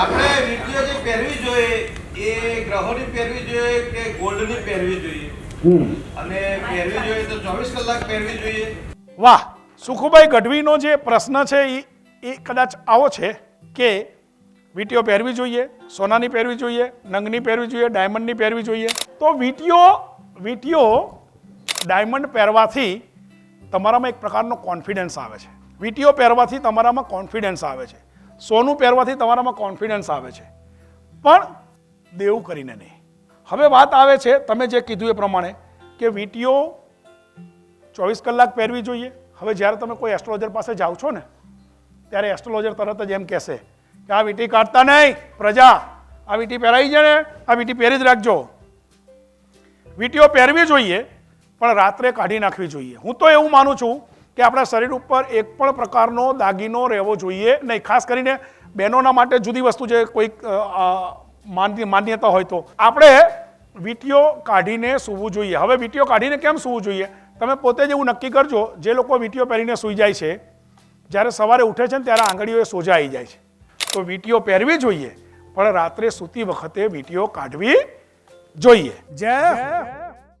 આપણે વીટીઓ જે પહેરવી જોઈએ એ ગ્રહોની પહેરવી જોઈએ કે ગોલ્ડની પહેરવી જોઈએ? અને પહેરવી જોઈએ તો ચોવીસ કલાક પહેરવી જોઈએ. વાહ સુખુભાઈ ગઢવીનો જે પ્રશ્ન છે એ એ કદાચ આવો છે કે વીંટીઓ પહેરવી જોઈએ સોનાની પહેરવી જોઈએ નંગની પહેરવી જોઈએ ડાયમંડની પહેરવી જોઈએ. તો વીંટીઓ વીંટીઓ ડાયમંડ પહેરવાથી તમારામાં એક પ્રકારનો કોન્ફિડન્સ આવે છે. વીંટીઓ પહેરવાથી તમારામાં કોન્ફિડન્સ આવે છે. સોનું પહેરવાથી તમારામાં કોન્ફિડન્સ આવે છે. પણ દેવું કરીને નહીં. હવે વાત આવે છે, તમે જે કીધું એ પ્રમાણે કે વીટીઓ ચોવીસ કલાક પહેરવી જોઈએ. હવે જ્યારે તમે કોઈ એસ્ટ્રોલોજર પાસે જાઓ છો ને, ત્યારે એસ્ટ્રોલોજર તરત જ એમ કહેશે કે આ વીંટી કાઢતા નહીં, પ્રજા, આ વીંટી પહેરાઈ છે ને આ વીંટી પહેરી જ રાખજો. વીંટીઓ પહેરવી જોઈએ, પણ રાત્રે કાઢી નાખવી જોઈએ. હું તો એવું માનું છું કે આપણા શરીર ઉપર એક પણ પ્રકારનો દાગીનો રહેવો જોઈએ નહીં. ખાસ કરીને બહેનોના માટે જુદી વસ્તુ છે કોઈક માન્યતા હોય તો. આપણે વીટીઓ કાઢીને સૂવું જોઈએ. હવે વીટીઓ કાઢીને કેમ સૂવું જોઈએ? તમે પોતે જ એવું નક્કી કરજો, જે લોકો વીટીઓ પહેરીને સૂઈ જાય છે, જ્યારે સવારે ઉઠે છે ને ત્યારે આંગળીઓ સોજા આવી જાય છે. તો વીટીઓ પહેરવી જોઈએ, પણ રાત્રે સૂતી વખતે વીટીઓ કાઢવી જોઈએ. જય